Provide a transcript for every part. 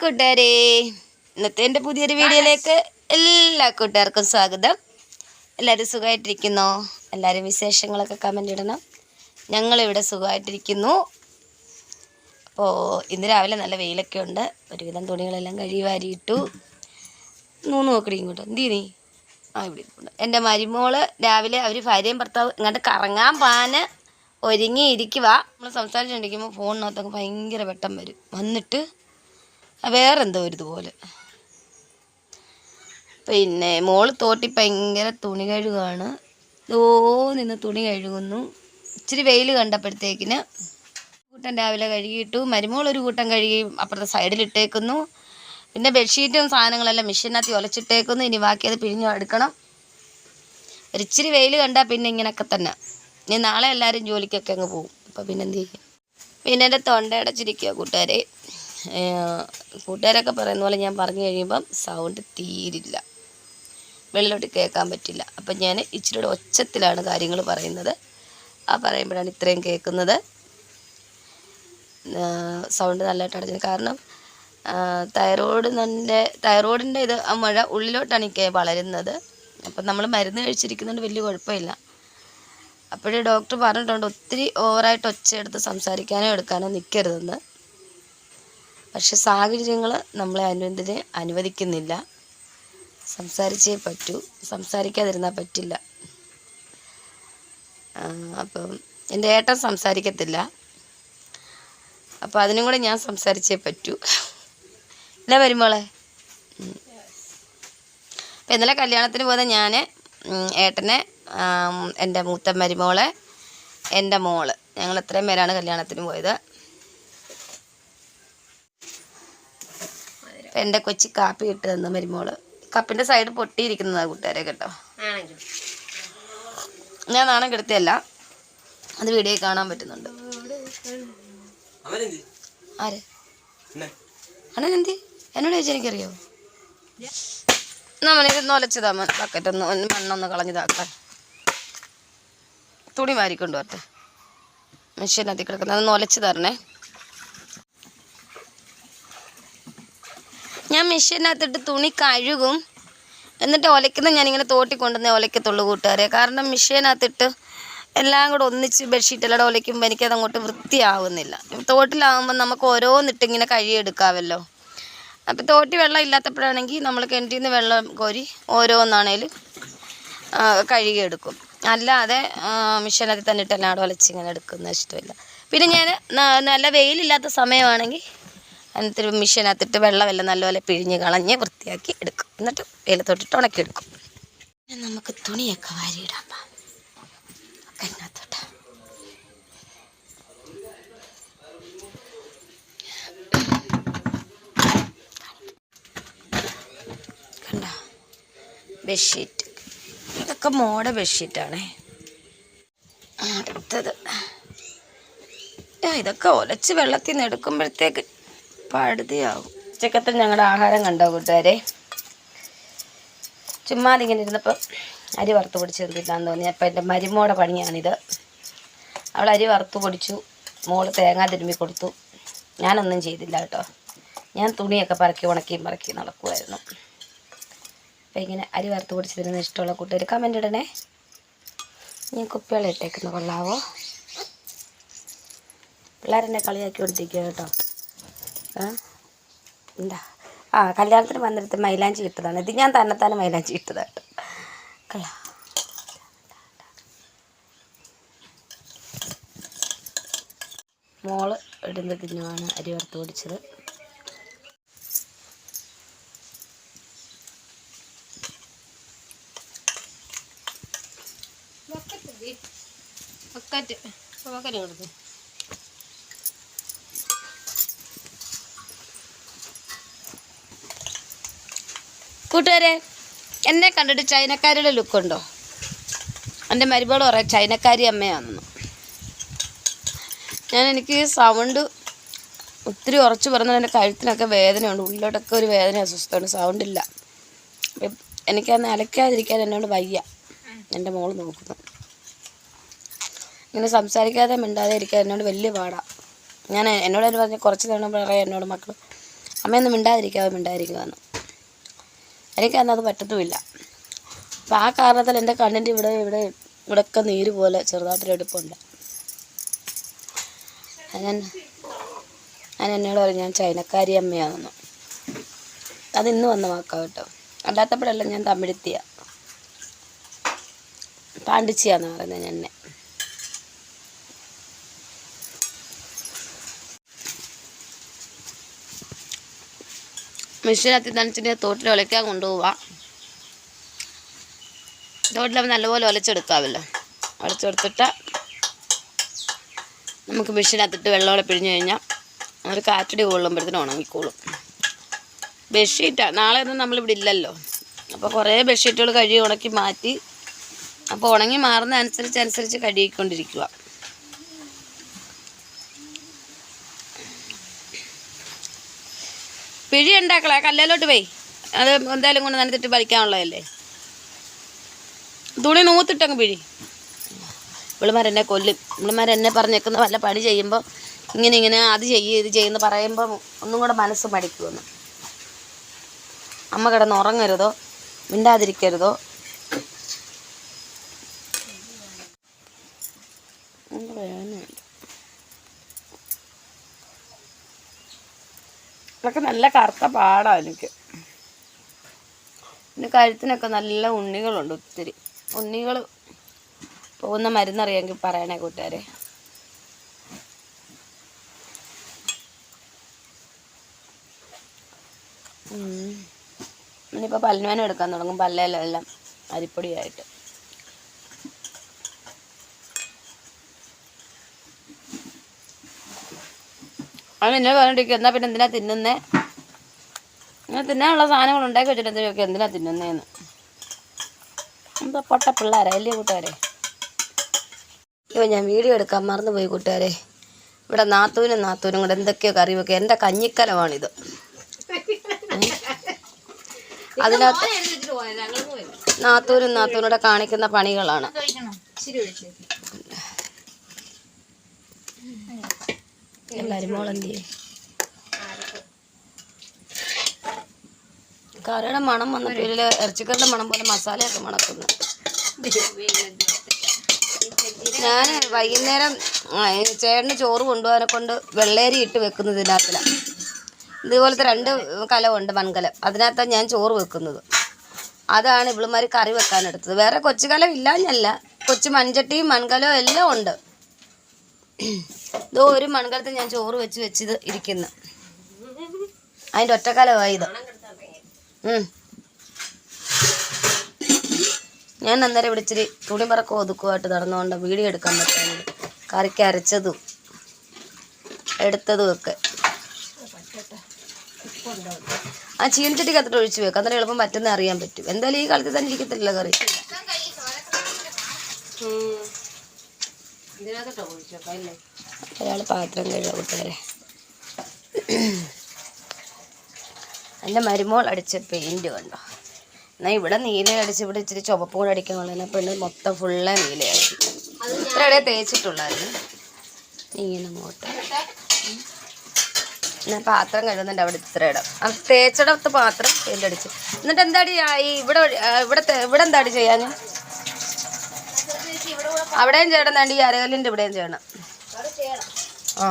കൂട്ടുകാരെ ഇന്നത്തെ എന്റെ പുതിയൊരു വീഡിയോയിലേക്ക് എല്ലാ കൂട്ടുകാർക്കും സ്വാഗതം. എല്ലാവരും സുഖമായിട്ടിരിക്കുന്നോ? എല്ലാവരും വിശേഷങ്ങളൊക്കെ കമന്റ് ഇടണം. ഞങ്ങളിവിടെ സുഖമായിട്ടിരിക്കുന്നു. അപ്പോൾ ഇന്ന് രാവിലെ നല്ല വെയിലൊക്കെ ഉണ്ട്. ഒരുവിധം തുണികളെല്ലാം കഴുകി വാരിയിട്ടു. മൂന്ന് നോക്കടി ഇങ്ങോട്ട്. എന്ത് നീ ആ ഇവിടെ എന്റെ മരുമോൾ രാവിലെ അവർ ഭാര്യയും ഭർത്താവ് ഇങ്ങോട്ട് കറങ്ങാൻ പാന് ഒരുങ്ങി ഇരിക്കുക നമ്മൾ സംസാരിച്ചുകൊണ്ടിരിക്കുമ്പോൾ ഫോണിനകത്തൊക്കെ ഭയങ്കര വെട്ടം വരും. വന്നിട്ട് വേറെന്തോ ഒരു ഇതുപോലെ പിന്നെ മോൾ തോട്ടി ഭയങ്കര തുണി കഴുകാണ്. ഓ നിന്ന് തുണി കഴുകുന്നു. ഇച്ചിരി വെയിൽ കണ്ടപ്പോഴത്തേക്കിന് കൂട്ടം രാവിലെ കഴുകിയിട്ടു മരുമോൾ ഒരു കൂട്ടം കഴുകി അപ്പുറത്തെ സൈഡിലിട്ടേക്കുന്നു പിന്നെ ബെഡ്ഷീറ്റും സാധനങ്ങളെല്ലാം മെഷീനകത്ത് ഒലച്ചിട്ടേക്കുന്നു. ഇനി ബാക്കി അത് പിഴിഞ്ഞു എടുക്കണം ഒരിച്ചിരി വെയിൽ കണ്ടാൽ പിന്നെ ഇങ്ങനെയൊക്കെ തന്നെ. ഇനി നാളെ എല്ലാവരും ജോലിക്കൊക്കെ അങ്ങ് പോകും അപ്പോൾ പിന്നെ എന്ത് ചെയ്യും? പിന്നെ എന്റെ തൊണ്ടയടച്ചിരിക്കുക കൂട്ടുകാരെ. കൂട്ടുകാരൊക്കെ പറയുന്ന പോലെ ഞാൻ പറഞ്ഞു കഴിയുമ്പം സൗണ്ട് തീരില്ല. വെള്ളിലോട്ട് കേൾക്കാൻ പറ്റില്ല. അപ്പം ഞാൻ ഇച്ചിരി കൂടെ ഒച്ചത്തിലാണ് കാര്യങ്ങൾ പറയുന്നത്. ആ പറയുമ്പോഴാണ് ഇത്രയും കേൾക്കുന്നത്. സൗണ്ട് നല്ലതായിട്ട് അടഞ്ഞത് കാരണം തൈറോയ്ഡ് നല്ല തൈറോയിഡിന്റെ ഇത് ആ മഴ ഉള്ളിലോട്ടാണ് വളരുന്നത്. അപ്പം നമ്മൾ മരുന്ന് കഴിച്ചിരിക്കുന്നതുകൊണ്ട് വലിയ കുഴപ്പമില്ല. അപ്പോഴേ ഡോക്ടർ പറഞ്ഞിട്ടുണ്ട് ഒത്തിരി ഓവറായിട്ട് ഒച്ചയെടുത്ത് സംസാരിക്കാനോ എടുക്കാനോ നിൽക്കരുതെന്ന് പക്ഷെ സാഹചര്യങ്ങൾ നമ്മളെ അനുവദിന് അനുവദിക്കുന്നില്ല. സംസാരിച്ചേ പറ്റൂ. സംസാരിക്കാതിരുന്നാൽ പറ്റില്ല. അപ്പം എന്റെ ഏട്ടൻ സംസാരിക്കത്തില്ല. അപ്പോൾ അതിനും കൂടെ ഞാൻ സംസാരിച്ചേ പറ്റൂ. ഇല്ല വരുമ്പോളെ അപ്പം ഇന്നലെ കല്യാണത്തിന് പോയത് ഞാൻ ഏട്ടനെ എന്റെ മൂത്ത മരുമോളെ എന്റെ മോൾ. ഞങ്ങൾ ഇത്രയും പേരാണ് കല്യാണത്തിന് പോയത്. എന്റെ കൊച്ചി കാപ്പി ഇട്ട് തന്ന മരുമോൾ. കപ്പിന്റെ സൈഡ് പൊട്ടിയിരിക്കുന്നതാണ് കൂട്ടുകാരെ കേട്ടോ. ഞാൻ നാണം കെടുത്തിയല്ല അത് വീഡിയോ കാണാൻ പറ്റുന്നുണ്ട്. ആര്? അണ്ണൻ എന്തി എന്നോട് ചോദിച്ചാൽ എനിക്കറിയോ? നമ്മളിത് നൊലച്ചതാ മൻ ബക്കറ്റ് ഒന്ന് മണ്ണൊന്ന് കളഞ്ഞതാക്കാൻ തുണി മാരിക്കൊണ്ട് വരട്ടെ. മെഷീനകത്ത് കിടക്കുന്നത് അത് നൊലച്ച് തരണേ. ഞാൻ മെഷീനകത്തിട്ട് തുണി കഴുകും. എന്നിട്ട് ഒലയ്ക്കുന്ന ഞാനിങ്ങനെ തോട്ടി കൊണ്ടുവന്നേ ഒലയ്ക്കത്തുള്ളൂ കൂട്ടുകാരെ. കാരണം മെഷീനകത്തിട്ട് എല്ലാം കൂടെ ഒന്നിച്ച് ബെഡ്ഷീറ്റ് എല്ലാം ഒലയ്ക്കുമ്പോൾ എനിക്കത് അങ്ങോട്ട് വൃത്തിയാവുന്നില്ല. തോട്ടിലാവുമ്പോൾ നമുക്ക് ഓരോന്നിട്ട് ഇങ്ങനെ കഴുകിയെടുക്കാമല്ലോ അപ്പോൾ തോട്ടി വെള്ളം ഇല്ലാത്തപ്പോഴാണെങ്കിൽ നമ്മൾ കിണറ്റിൽ നിന്ന് വെള്ളം കോരി ഓരോന്നാണേലും കഴുകിയെടുക്കും. അല്ലാതെ മിഷനകത്ത് തന്നെ ഇട്ട് ഒലച്ച് ഇങ്ങനെ എടുക്കുന്ന ഇഷ്ടമില്ല. പിന്നെ ഞാൻ നല്ല വെയിലില്ലാത്ത സമയമാണെങ്കിൽ അതിനകത്ത് മിഷീനകത്തിട്ട് വെള്ളമെല്ലാം നല്ലപോലെ പിഴിഞ്ഞ് കളഞ്ഞ് വൃത്തിയാക്കി എടുക്കും. എന്നിട്ട് വെയിലത്തോട്ടിട്ട് ഉണക്കിയെടുക്കും പിന്നെ നമുക്ക് തുണിയൊക്കെ വാരിയിടാം ബെഡ്ഷീറ്റ്. ഇതൊക്കെ മോഡ ബെഡ്ഷീറ്റാണേ. അടുത്തത്. ഇതൊക്കെ ഒലച്ച് വെള്ളത്തിൽ നിന്ന് എടുക്കുമ്പോഴത്തേക്ക് പഴുതിയാവും ഉച്ചക്കത്തെ ഞങ്ങളുടെ ആഹാരം കണ്ടോ കൂട്ടുകാരെ? ചുമ്മാ ഇങ്ങനെ ഇരുന്നപ്പോൾ അരി വറുത്ത് പൊടിച്ച് തീർന്നിട്ടാന്ന് തോന്നി. അപ്പം എന്റെ മരുമോടെ പണിയാണിത്. അവൾ അരി വറുത്ത് പൊടിച്ചു. മോൾ തേങ്ങ തിരുമ്പി കൊടുത്തു. ഞാനൊന്നും ചെയ്തില്ല കേട്ടോ. ഞാൻ തുണിയൊക്കെ പറക്കി ഉണക്കിയും പറക്കി നടക്കുമായിരുന്നു അപ്പം ഇങ്ങനെ അരി വറുത്ത് പൊടിച്ച് തരുന്ന ഇഷ്ടമുള്ള കൂട്ടുകാർ കമന്റ് ഇടണേ. ഞാൻ കുപ്പിവെള്ളം ഇട്ടേക്കുന്ന കൊള്ളാവോ? പിള്ളേരെന്നെ കളിയാക്കി കൊടുത്തിരിക്കുക കേട്ടോ. എന്താ? ആ കല്യാണത്തിന് വന്നിടത്ത് മൈലാഞ്ചി ഇട്ടതാണ്. ഇത് ഞാൻ തന്നെത്താനെ മൈലാഞ്ചി ഇട്ടതാണ്. മോൾ ഇടുന്ന തിന്നുമാണ് അരി വറുത്ത് പൊടിച്ചത്. ബക്കറ്റ്. ബക്കറ്റ്. കൊടുത്തു കൂട്ടുകാരെ എന്നെ കണ്ടിട്ട് ചൈനക്കാരുടെ ലുക്കുണ്ടോ എന്റെ മരുമകൾ പറയാം ചൈനക്കാരി അമ്മയാണെന്ന്. ഞാൻ എനിക്ക് സൗണ്ട് ഒത്തിരി ഉറച്ചു പറഞ്ഞാൽ എന്റെ കഴുത്തിനൊക്കെ വേദനയുണ്ട്. ഉള്ളിലോട്ടൊക്കെ ഒരു വേദന അസ്വസ്ഥമാണ് സൗണ്ടില്ല ഇല്ല. എനിക്കന്ന് അലക്കാതിരിക്കാൻ എന്നോട് വയ്യ. എന്റെ മോൾ നോക്കുന്നു. ഇങ്ങനെ സംസാരിക്കാതെ മിണ്ടാതെ ഇരിക്കാൻ എന്നോട് വലിയ പാടാണ് ഞാൻ എന്നോട് എന്നെ പറഞ്ഞാൽ കുറച്ച് തവണ പറയാം എന്നോട് മക്കൾ അമ്മയൊന്നും മിണ്ടാതിരിക്കാതെ മിണ്ടാതിരിക്കുവാന്ന്. എനിക്കന്ന് അത് പറ്റത്തുമില്ല. അപ്പം ആ കാരണത്തിൽ എന്റെ കണ്ണിന്റെ ഇവിടെ ഇവിടെ ഇവിടെയൊക്കെ നീര് പോലെ ചെറുതായിട്ടൊരെടുപ്പുണ്ട് ഞാൻ ഞാൻ എന്നോട് പറഞ്ഞു ഞാൻ ചൈനക്കാരി അമ്മയാണെന്ന്. അത് ഇന്ന് വന്ന വാക്കാ കേട്ടോ. അല്ലാത്തപ്പോഴെല്ലാം ഞാൻ തമിഴ്ത്തിയ. പാണ്ടിച്ചിയാന്ന് പറയുന്നത് ഞാൻ മെഷീനകത്ത് നനച്ചിട്ട് തോട്ടിൽ ഒലയ്ക്കാൻ കൊണ്ടുപോവാം. തോട്ടിലാകുമ്പോൾ നല്ലപോലെ ഒലച്ചെടുക്കാമല്ലോ ഒലച്ചെടുത്തിട്ട് നമുക്ക് മെഷീനകത്തിട്ട് വെള്ളമോടെ പിഴിഞ്ഞ് കഴിഞ്ഞാൽ ഒരു കാറ്റടി കൊള്ളുമ്പോഴത്തേനും ഉണങ്ങിക്കോളും. ബെഡ്ഷീറ്റാണ് നാളെ ഒന്നും നമ്മളിവിടെ ഇല്ലല്ലോ. അപ്പോൾ കുറേ ബെഡ്ഷീറ്റുകൾ കഴുകി ഉണക്കി മാറ്റി. അപ്പോൾ ഉണങ്ങി മാറുന്ന അനുസരിച്ച് അനുസരിച്ച് കഴുകിക്കൊണ്ടിരിക്കുക പിഴി ഉണ്ടാക്കളെ കല്ലേലോട്ട് പോയി. അത് എന്തായാലും കൊണ്ട് നനത്തിട്ട് വലിക്കാനുള്ളതല്ലേ തുണി നൂത്തിട്ടങ്ങ് പിഴി. ഇവളുമാരെന്നെ കൊല്ലും. ഇവളുമാരെന്നെ പറഞ്ഞേക്കുന്ന വല്ല പണി ചെയ്യുമ്പോൾ ഇങ്ങനെ ഇങ്ങനെ അത് ചെയ്യ് ഇത് ചെയ്യുന്ന പറയുമ്പോൾ ഒന്നും കൂടെ മനസ്സ് മടിക്കുമെന്ന്. അമ്മ കിടന്ന് ഉറങ്ങരുതോ? മിണ്ടാതിരിക്കരുതോ ഒന്നും വേദനയുണ്ട്. ഇതൊക്കെ നല്ല കറുത്ത പാടാണ് എനിക്ക്. പിന്നെ കഴുത്തിനൊക്കെ നല്ല ഉണ്ണികളുണ്ട് ഒത്തിരി. ഉണ്ണികൾ പോകുന്ന മരുന്നറിയാമെങ്കിൽ പറയണേ കൂട്ടുകാരെ. ഇനിയിപ്പോൾ പല്ലുവേന എടുക്കാൻ തുടങ്ങും. പല്ലേലെല്ലാം അരിപ്പൊടിയായിട്ട്. അവൻ എന്നെ പറഞ്ഞിരിക്കും എന്നാ പിന്നെ എന്തിനാ തിന്നുന്നേ? ഇങ്ങനെ തിന്നാനുള്ള സാധനങ്ങൾ ഉണ്ടാക്കി വെച്ചിട്ട് എന്തിനാ തിന്നുന്നേന്ന്? എന്താ പൊട്ട പിള്ളേരെ അല്ലേ കൂട്ടുകാരെ? അയ്യോ ഞാൻ വീഡിയോ എടുക്കാൻ മറന്നു പോയി കൂട്ടുകാരെ. ഇവിടെ നാത്തൂനും നാത്തൂനും കൂടെ എന്തൊക്കെയോ കറി വെക്കുക എന്റെ കഞ്ഞിക്കലമാണിത്? അതിനകത്ത് നാത്തൂനും നാത്തൂനൂടെ കാണിക്കുന്ന പണികളാണ്. എല്ലാരും മോളെന്തി കറിയുടെ മണം വന്ന ഇതിൽ ഇറച്ചിക്കറിയുടെ മണം പോലെ മസാലയൊക്കെ മണക്കുന്നു. ഞാൻ വൈകുന്നേരം ചേട്ടന് ചോറ് കൊണ്ടുപോകാനെ കൊണ്ട് വെള്ളേരി ഇട്ട് വെക്കുന്നത് ഇതുപോലത്തെ രണ്ട് കലമുണ്ട് മൺകലം അതിനകത്താണ് ഞാൻ ചോറ് വെക്കുന്നത്. അതാണ് ഇവളുമാർ കറി വെക്കാനെടുത്തത്. വേറെ കൊച്ചു കലം ഇല്ലാഞ്ഞല്ല. കൊച്ചു മൺചട്ടിയും മൺകലവും എല്ലാം ഉണ്ട്. ഇതോ ഒരു മൺകലത്തിൽ ഞാൻ ചോറ് വെച്ച് വെച്ചിത് ഇരിക്കുന്നു. അതിന്റെ ഒറ്റക്കാലമായി ഇത്. ഞാൻ അന്നേരം ഇവിടെ ഇച്ചിരി തുണിമറക്കം ഒതുക്കുമായിട്ട് നടന്നുകൊണ്ട് വീഡിയോ എടുക്കാൻ പറ്റുന്നത് കറിക്ക് അരച്ചതും എടുത്തതും ഒക്കെ. ആ ചീനച്ചട്ടിക്കകത്തിട്ട് ഒഴിച്ചു വെക്കാം. അന്നേരം എളുപ്പം പറ്റുന്ന അറിയാൻ പറ്റും. എന്തായാലും ഈ കാലത്ത് തന്നെ ഇരിക്കത്തില്ല കറി. ഒരാൾ പാത്രം കഴുകാം കൂട്ടുകാരെ എന്റെ മരുമോൾ അടിച്ച പെയിന്റ് കണ്ടോ? എന്നാൽ ഇവിടെ നീല അടിച്ച് ഇവിടെ ഇച്ചിരി ചുവപ്പ് കൂടെ അടിക്കാൻ കൊള്ളുന്ന പെണ്ണ് മൊത്തം ഫുള്ള് നീലയാക്കി ഇത്ര ഇടയിൽ തേച്ചിട്ടുള്ളായിരുന്നു. ഇങ്ങനെ അങ്ങോട്ട്. ഞാൻ പാത്രം കഴുകുന്നുണ്ട് അവിടെ ഇത്ര ഇടം. ആ തേച്ചിടത്ത് പാത്രം പെയിന്റ് അടിച്ച്. എന്നിട്ട് എന്താടി ഇവിടെ ഇവിടെ ഇവിടെ എന്താടി ചെയ്യാൻ അവിടെയും ചെയ്യണം വേണ്ടി ഈ അരകല്ലിന്റെ ഇവിടെയും ചെയ്യണം. ആ.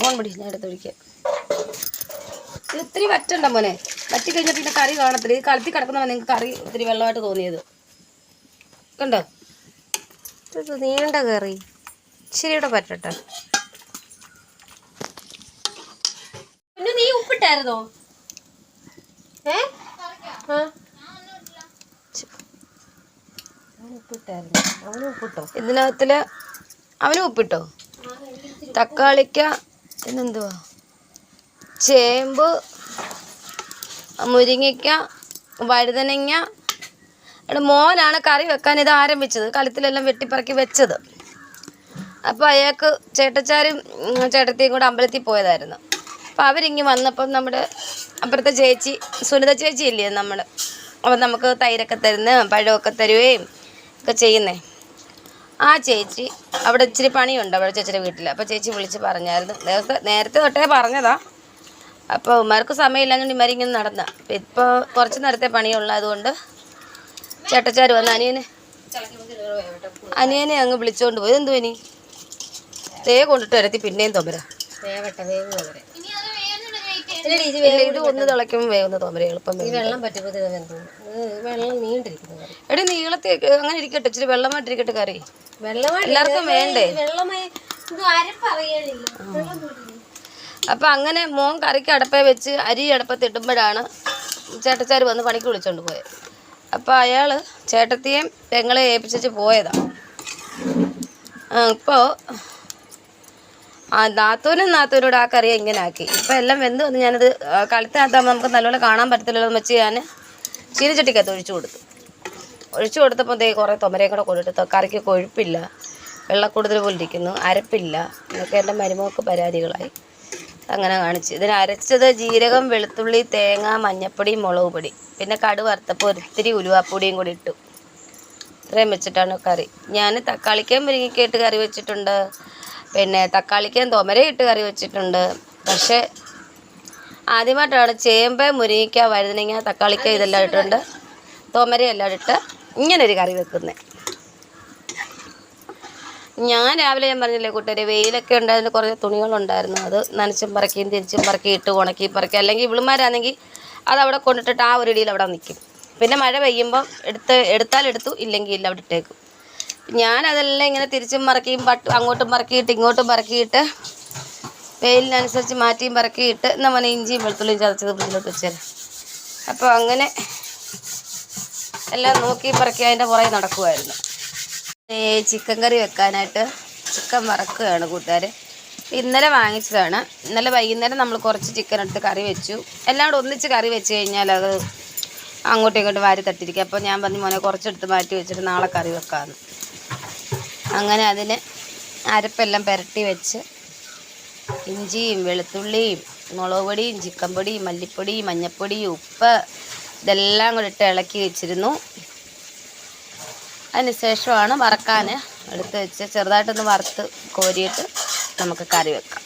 ഫോൺ പിടി ഞാൻ ഇത് ഇത്തിരി വറ്റണ്ട മോനെ? വറ്റി കഴിഞ്ഞാൽ പിന്നെ കറി കാണത്തില്ല. ഇത് കളത്തി കിടക്കുന്ന നിങ്ങൾക്ക് കറി ഇത്തിരി വെള്ളമായിട്ട് തോന്നിയത്. കണ്ടോ? ഇത് നീണ്ട കറി. ഇച്ചിരി ഇവിടെ പറ്റട്ടെ നീ ഉപ്പിട്ടായിരുന്നോ? ഏ. ഇതിനകത്തിൽ അവന് ഉപ്പിട്ടോ? തക്കാളിക്ക പിന്നെന്തുവാ? ചേമ്പ് മുരിങ്ങയ്ക്ക വഴുതനങ്ങ. മോനാണ് കറി വെക്കാൻ ഇത് ആരംഭിച്ചത്. കലത്തിലെല്ലാം വെട്ടിപ്പറക്കി വെച്ചത്. അപ്പോൾ അയാൾക്ക് ചേട്ടച്ചാരും ചേട്ടത്തിയും കൂടെ അമ്പലത്തിൽ പോയതായിരുന്നു. അപ്പോൾ അവരിങ്ങി വന്നപ്പം നമ്മുടെ അപ്പുറത്തെ ചേച്ചി സുനിത ചേച്ചി ഇല്ലേ നമ്മൾ അപ്പം നമുക്ക് തൈരൊക്കെ തരുന്ന പഴമൊക്കെ തരുകയും ഒക്കെ ചെയ്യുന്നേ. ആ ചേച്ചി അവിടെ ഇച്ചിരി പണിയുണ്ട് അവിടെ ചേച്ചിയുടെ വീട്ടിൽ അപ്പോൾ ചേച്ചി വിളിച്ച് പറഞ്ഞായിരുന്നു. നേരത്തെ നേരത്തെ തൊട്ടേ പറഞ്ഞതാ. അപ്പോൾ ഉമ്മാർക്ക് സമയമില്ലാഞ്ഞുകൊണ്ട് ഇമാരിങ്ങനെ നടന്ന. അപ്പം ഇപ്പോൾ കുറച്ച് നേരത്തെ പണിയുള്ള അതുകൊണ്ട് ചേട്ടച്ചാർ വന്ന് അനിയനെ അനിയനെ അങ്ങ് വിളിച്ചുകൊണ്ട് പോയി. എന്തുവനി തേ കൊണ്ടിട്ട് വരത്തി പിന്നെയും തോമര വേവട്ടെ വേവ് ഇത് ഒന്ന് തിളയ്ക്കുമ്പോൾ വേവുന്ന തോമര എളുപ്പം വെള്ളം വെള്ളം നീണ്ടിരിക്കുന്നു എടി നീളത്തി അങ്ങനെ ഇരിക്കട്ടെ ഇച്ചിരി വെള്ളമായിട്ടിരിക്കട്ടെ കറി. എല്ലാവർക്കും വേണ്ടേ? കൂടി അങ്ങനെ മോൻ കറിക്ക് അടപ്പേ വെച്ച് അരി അടപ്പത്ത് ഇടുമ്പോഴാണ് ചേട്ടച്ചാർ വന്ന് പണിക്ക് വിളിച്ചോണ്ട് പോയത് അപ്പോൾ അയാൾ ചേട്ടത്തിയും പെങ്ങളെ ഏൽപ്പിച്ചു പോയതാണ് ഇപ്പോൾ ആ നാത്തൂനും ആ കറി ഇങ്ങനെ ആക്കി. ഇപ്പം എല്ലാം വെന്ത് വന്ന് ഞാനത് കളത്തിനകത്താകുമ്പോൾ നമുക്ക് നല്ലപോലെ കാണാൻ പറ്റത്തില്ലല്ലോ എന്ന് വെച്ച് ഞാൻ ചീനച്ചട്ടിക്കകത്ത് ഒഴിച്ചു കൊടുത്തു. ഒഴിച്ചു കൊടുത്തപ്പോൾ ദേ കുറേ തൊമരയും കൂടെ കൊണ്ടിട്ട് കറിക്ക് കൊഴുപ്പില്ല. വെള്ളക്കൂടുതൽ പോലെ ഇരിക്കുന്നു. അരപ്പില്ല. എന്നൊക്കെ എന്റെ മരുമകൾക്ക് പരാതികളായി. അങ്ങനെ കാണിച്ചു. ഇതിന് അരച്ചത് ജീരകം വെളുത്തുള്ളി തേങ്ങ മഞ്ഞപ്പൊടി മുളക് പൊടി. പിന്നെ കടു വറുത്തപ്പോൾ ഒരിത്തിരി ഉലുവാപ്പൊടിയും കൂടി ഇട്ടു. ഇത്രയും വെച്ചിട്ടാണ് കറി. ഞാൻ തക്കാളിക്കയും മുരിങ്ങിക്കായിട്ട് കറി വെച്ചിട്ടുണ്ട്. പിന്നെ തക്കാളിക്കയും തോമരയിട്ട് ഇട്ട് കറി വെച്ചിട്ടുണ്ട്. പക്ഷേ ആദ്യമായിട്ടാണ് ചേമ്പ് മുരിങ്ങിക്ക വഴുതനങ്ങ തക്കാളിക്ക ഇതെല്ലാം ഇട്ടുണ്ട് തൊമരയെല്ലാം ഇട്ട് ഇങ്ങനൊരു കറി വെക്കുന്നത് ഞാൻ രാവിലെ ഞാൻ പറഞ്ഞില്ലേ കൂട്ടുകാരെ വെയിലൊക്കെ ഉണ്ടായിരുന്നു കുറേ തുണികളുണ്ടായിരുന്നു. അത് നനച്ചും പറക്കിയും തിരിച്ചും പറക്കി ഇട്ട് ഉണക്കി പറക്കി. അല്ലെങ്കിൽ ഇവിളുമാരാണെങ്കിൽ അത് അവിടെ കൊണ്ടിട്ടിട്ട് ആ ഒരു ഇടിയിൽ അവിടെ നിൽക്കും. പിന്നെ മഴ പെയ്യുമ്പം എടുത്ത് എടുത്താൽ എടുത്തു ഇല്ലെങ്കിൽ ഇല്ല അവിടെ ഇട്ടേക്കും. ഞാൻ അതെല്ലാം ഇങ്ങനെ തിരിച്ചും മറക്കിയും പട്ട് അങ്ങോട്ടും മറക്കിയിട്ട് ഇങ്ങോട്ടും മറക്കിയിട്ട് വെയിലിനനുസരിച്ച് മാറ്റിയും പറക്കിയിട്ട് നമ്മൾ ഇഞ്ചിയും വെളുത്തുള്ളിയും ചതച്ചത് ഫ്രിഡ്ജിലോട്ട് വെച്ചേരാം അപ്പോൾ അങ്ങനെ എല്ലാം നോക്കി പറക്കി അതിന്റെ പുറകെ നടക്കുമായിരുന്നു ചിക്കൻ കറി വെക്കാനായിട്ട് ചിക്കൻ വറക്കുകയാണ് കൂട്ടുകാർ ഇന്നലെ വാങ്ങിച്ചതാണ്. ഇന്നലെ വൈകുന്നേരം നമ്മൾ കുറച്ച് ചിക്കൻ എടുത്ത് കറി വെച്ചു. എല്ലാം കൂടെ ഒന്നിച്ച് കറി വെച്ച് കഴിഞ്ഞാൽ അത് അങ്ങോട്ടും ഇങ്ങോട്ടും വാരി തട്ടിരിക്കും അപ്പോൾ ഞാൻ പറഞ്ഞു മോനെ കുറച്ചെടുത്ത് മാറ്റി വെച്ചിട്ട് നാളെ കറി വെക്കാമെന്ന് അങ്ങനെ അതിന് അരപ്പെല്ലാം പുരട്ടി വെച്ച് ഇഞ്ചിയും വെളുത്തുള്ളിയും മുളക് പൊടിയും ചിക്കൻ പൊടി മല്ലിപ്പൊടി മഞ്ഞൾപ്പൊടി ഉപ്പ് ഇതെല്ലാം കൂടി ഇട്ട് ഇളക്കി വെച്ചിരുന്നു. അതിനുശേഷമാണ് വറക്കാൻ എടുത്ത് വെച്ച് ചെറുതായിട്ടൊന്ന് വറുത്ത് കോരിയിട്ട് നമുക്ക് കറി വെക്കാം.